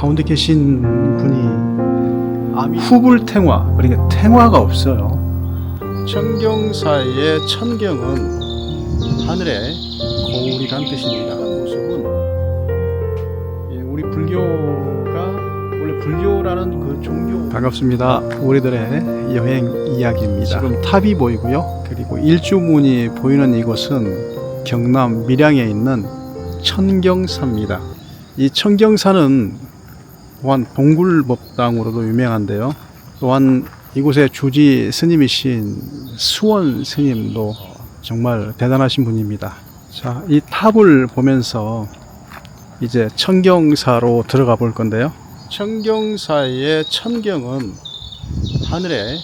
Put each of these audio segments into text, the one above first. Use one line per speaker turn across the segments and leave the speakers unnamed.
가운데 계신 분이 후불탱화 그러니까 탱화가 없어요. 청경사의 천경은 하늘의 거울이란 뜻입니다. 모습은 예, 우리 불교가 원래 불교라는 그 종교 반갑습니다. 우리들의 여행 이야기입니다. 지금 탑이 보이고요. 그리고 일주문이 보이는 이곳은 경남 밀양에 있는 천경사입니다. 이 천경사는 또한 봉굴법당으로도 유명한데요. 또한 이곳의 주지 스님이신 수원 스님도 정말 대단하신 분입니다. 자, 이 탑을 보면서 이제 천경사로 들어가 볼 건데요. 천경사의 천경은 하늘의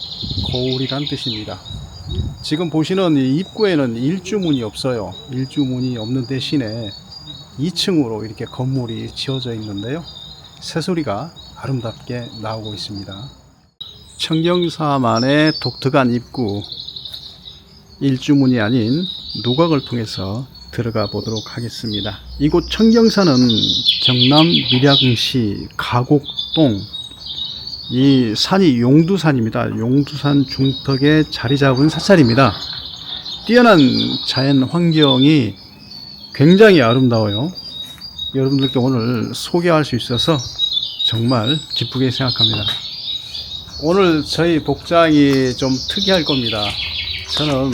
거울이란 뜻입니다. 지금 보시는 이 입구에는 일주문이 없어요. 일주문이 없는 대신에 2층으로 이렇게 건물이 지어져 있는데요. 새소리가 아름답게 나오고 있습니다. 청경사만의 독특한 입구 일주문이 아닌 누각을 통해서 들어가 보도록 하겠습니다. 이곳 청경사는 경남 밀양시 가곡동 이 산이 용두산입니다. 용두산 중턱에 자리 잡은 사찰입니다. 뛰어난 자연 환경이 굉장히 아름다워요. 여러분들께 오늘 소개할 수 있어서 정말 기쁘게 생각합니다. 오늘 저희 복장이 좀 특이할 겁니다. 저는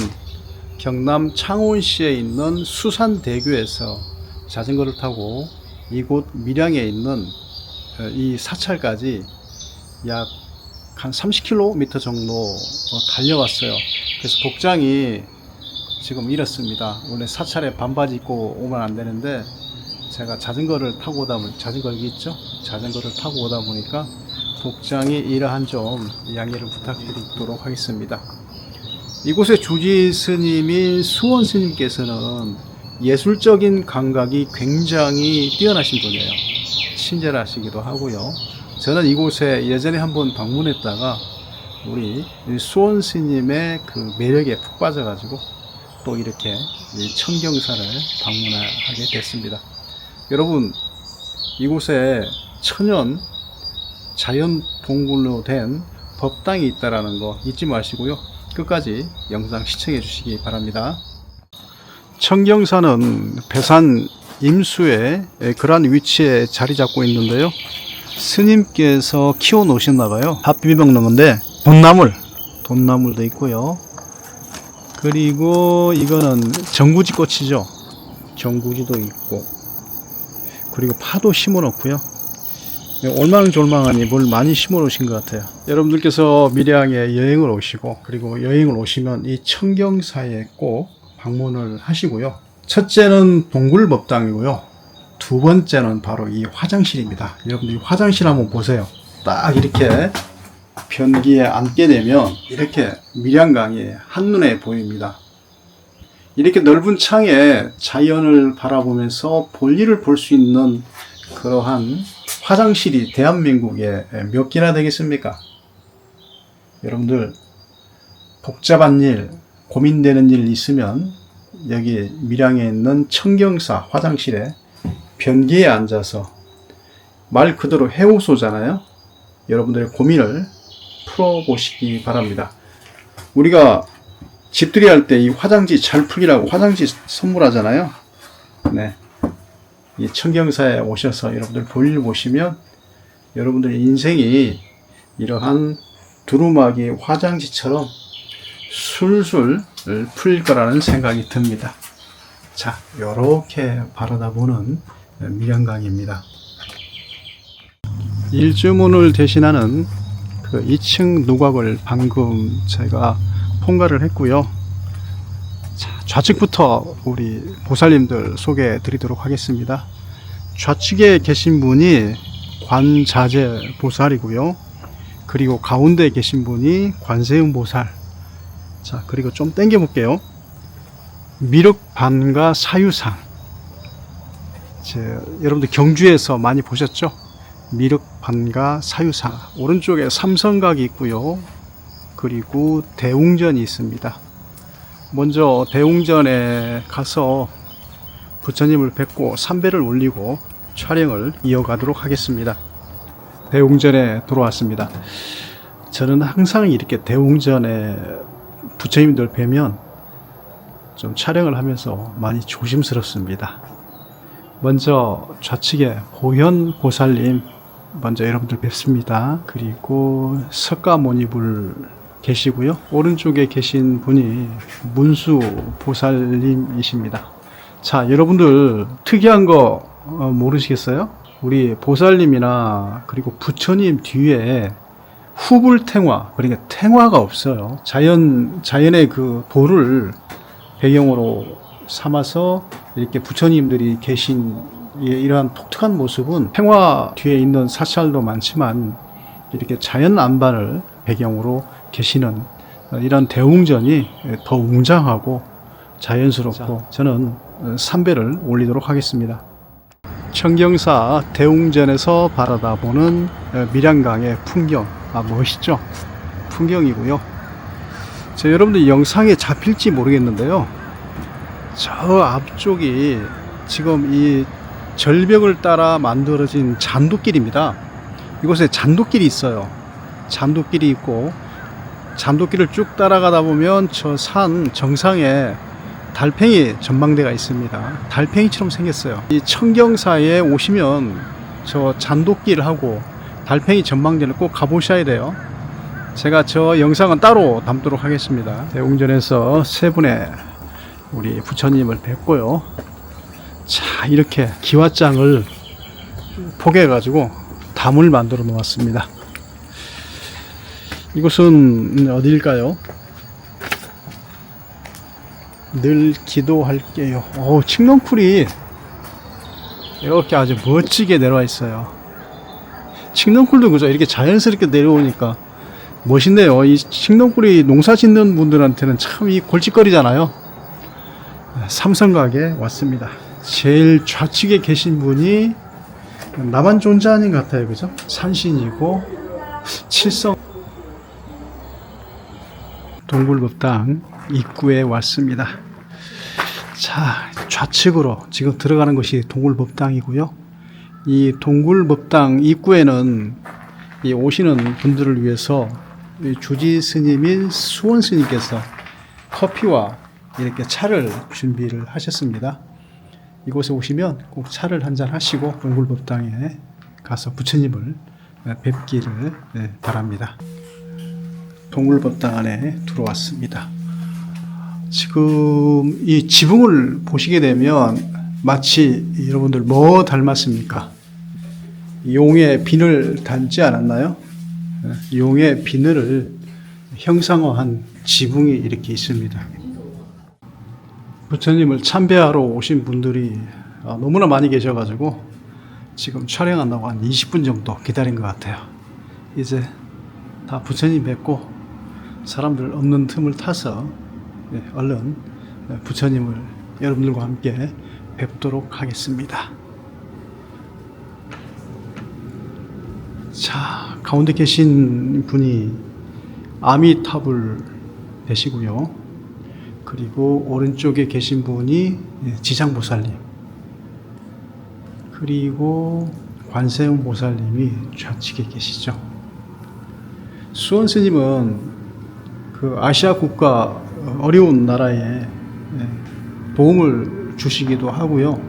경남 창원시에 있는 수산대교에서 자전거를 타고 이곳 밀양에 있는 어, 이 사찰까지 약 한 30km 정도 어, 달려왔어요. 그래서 복장이 지금 이렇습니다. 원래 사찰에 반바지 입고 오면 안 되는데 제가 자전거를 타고 오다 보니 자전거 여기 있죠? 자전거를 타고 오다 보니까 복장이 이러한 좀 양해를 부탁드리도록 하겠습니다. 이곳의 주지 스님인 수원 스님께서는 예술적인 감각이 굉장히 뛰어나신 분이에요. 친절하시기도 하고요. 저는 이곳에 예전에 한번 방문했다가 우리 이 수원 스님의 그 매력에 푹 빠져가지고 또 이렇게 이 청경사를 방문하게 됐습니다. 여러분 이곳에 천연 자연 동굴로 된 법당이 있다라는 거 잊지 마시고요. 끝까지 영상 시청해 주시기 바랍니다. 청경사는 배산 임수의 그러한 위치에 자리 잡고 있는데요. 스님께서 키워 놓으셨나 봐요. 밥 비벼 먹는 건데 돈나물, 돈나물도 있고요. 그리고 이거는 정구지 꽃이죠. 정구지도 있고 그리고 파도 심어 놓고요. 올망졸망하니 뭘 많이 심어 놓으신 것 같아요. 여러분들께서 밀양에 여행을 오시고 그리고 여행을 오시면 이 청경사에 꼭 방문을 하시고요. 첫째는 동굴법당이고요. 두 번째는 바로 이 화장실입니다. 여러분들 이 화장실 한번 보세요. 딱 이렇게 변기에 앉게 되면 이렇게 밀양강이 한눈에 보입니다. 이렇게 넓은 창에 자연을 바라보면서 볼일을 볼 수 있는 그러한 화장실이 대한민국에 몇 개나 되겠습니까? 여러분들 복잡한 일, 고민되는 일 있으면 여기 밀양에 있는 청경사 화장실에 변기에 앉아서 말 그대로 해오소잖아요. 여러분들의 고민을 풀어보시기 바랍니다. 우리가 집들이 할 때 이 화장지 잘 풀기라고 화장지 선물하잖아요. 네. 이 청경사에 오셔서 여러분들 볼일 보시면 여러분들의 인생이 이러한 두루마기 화장지처럼 술술 풀릴 거라는 생각이 듭니다. 자, 요렇게 바라다 보는 밀양강입니다. 일주문을 대신하는 그 2층 누각을 방금 제가 통과를 했고요. 자, 좌측부터 우리 보살님들 소개해 드리도록 하겠습니다. 좌측에 계신 분이 관자재 보살이고요. 그리고 가운데 계신 분이 관세음 보살. 자, 그리고 좀 땡겨 볼게요. 미륵반가 사유상. 제, 여러분들 경주에서 많이 보셨죠? 미륵반가 사유상. 오른쪽에 삼성각이 있고요. 그리고 대웅전이 있습니다. 먼저 대웅전에 가서 부처님을 뵙고 삼배를 올리고 촬영을 이어가도록 하겠습니다. 대웅전에 들어왔습니다. 저는 항상 이렇게 대웅전에 부처님들 뵈면 좀 촬영을 하면서 많이 조심스럽습니다. 먼저 좌측에 보현 보살님 먼저 여러분들 뵙습니다. 그리고 석가모니불 계시고요. 오른쪽에 계신 분이 문수 보살님이십니다. 자, 여러분들 특이한 거 어, 모르시겠어요? 우리 보살님이나 그리고 부처님 뒤에 후불탱화, 그러니까 탱화가 없어요. 자연, 자연의 그 도를 배경으로 삼아서 이렇게 부처님들이 계신 이- 이러한 독특한 모습은 탱화 뒤에 있는 사찰도 많지만 이렇게 자연 안반을 배경으로 계시는 이런 대웅전이 더 웅장하고 자연스럽고 저는 삼배를 올리도록 하겠습니다. 청경사 대웅전에서 바라다보는 밀양강의 풍경, 아 멋있죠? 풍경이고요. 저 여러분들 영상에 잡힐지 모르겠는데요. 저 앞쪽이 지금 이 절벽을 따라 만들어진 잔도길입니다. 이곳에 잔도길이 있어요. 잔도길이 있고 잔도길을 쭉 따라가다 보면 저 산 정상에 달팽이 전망대가 있습니다. 달팽이처럼 생겼어요. 이 청경사에 오시면 저 잔도길하고 달팽이 전망대를 꼭 가보셔야 돼요. 제가 저 영상은 따로 담도록 하겠습니다. 대웅전에서 세 분의 우리 부처님을 뵙고요. 자, 이렇게 기와장을 포개가지고 담을 만들어 놓았습니다. 이곳은 어디일까요? 늘 기도할게요. 오, 칡렁쿨이 이렇게 아주 멋지게 내려와 있어요. 칡렁쿨도 그죠? 이렇게 자연스럽게 내려오니까 멋있네요. 이 칡렁쿨이 농사 짓는 분들한테는 참 이 골칫거리잖아요. 삼성각에 왔습니다. 제일 좌측에 계신 분이 나만 존재하는 것 같아요. 그죠? 산신이고 칠성 동굴법당 입구에 왔습니다. 자, 좌측으로 지금 들어가는 것이 동굴법당이고요. 이 동굴법당 입구에는 이 오시는 분들을 위해서 이 주지 스님인 수원 스님께서 커피와 이렇게 차를 준비를 하셨습니다. 이곳에 오시면 꼭 차를 한 잔 하시고 동굴법당에 가서 부처님을 뵙기를 네, 바랍니다. 동굴법당 안에 들어왔습니다. 지금 이 지붕을 보시게 되면 마치 여러분들 뭐 닮았습니까? 용의 비늘 닮지 않았나요? 예, 용의 비늘을 형상화한 지붕이 이렇게 있습니다. 부처님을 참배하러 오신 분들이 어, 너무나 많이 계셔가지고 지금 촬영한다고 한 20분 정도 기다린 것 같아요. 이제 다 부처님 뵙고 사람들 없는 틈을 타서 예, 얼른 부처님을 여러분들과 함께 뵙도록 하겠습니다. 자, 가운데 계신 분이 아미타불 되시고요. 그리고 오른쪽에 계신 분이 예, 지장보살님. 그리고 관세음 보살님이 좌측에 계시죠. 수원 스님은 그 아시아 국가 어려운 나라에 예, 도움을 주시기도 하고요.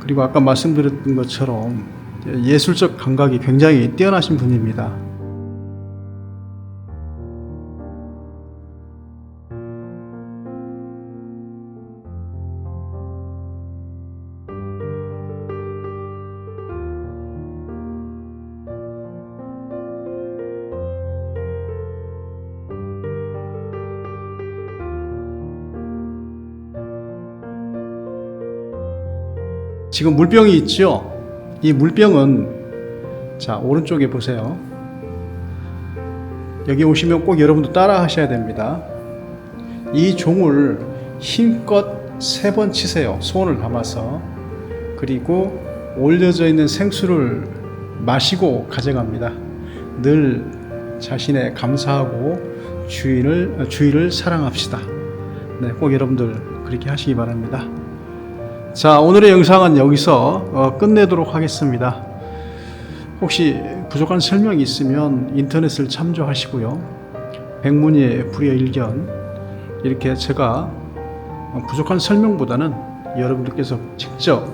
그리고 아까 말씀드렸던 것처럼 예술적 감각이 굉장히 뛰어나신 분입니다. 지금 물병이 있죠? 이 물병은 자 오른쪽에 보세요. 여기 오시면 꼭 여러분도 따라 하셔야 됩니다. 이 종을 힘껏 세 번 치세요. 소원을 담아서 그리고 올려져 있는 생수를 마시고 가져갑니다. 늘 자신의 감사하고 주인을 주의를 사랑합시다. 네, 꼭 여러분들 그렇게 하시기 바랍니다. 자, 오늘의 영상은 여기서 어, 끝내도록 하겠습니다. 혹시 부족한 설명이 있으면 인터넷을 참조하시고요. 백문의 불여일견 이렇게 제가 부족한 설명보다는 여러분들께서 직접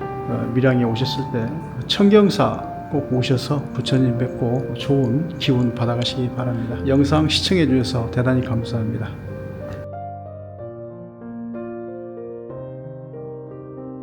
어, 밀양에 오셨을 때 청경사 꼭 오셔서 부처님 뵙고 좋은 기운 받아가시기 바랍니다. 영상 시청해 주셔서 대단히 감사합니다.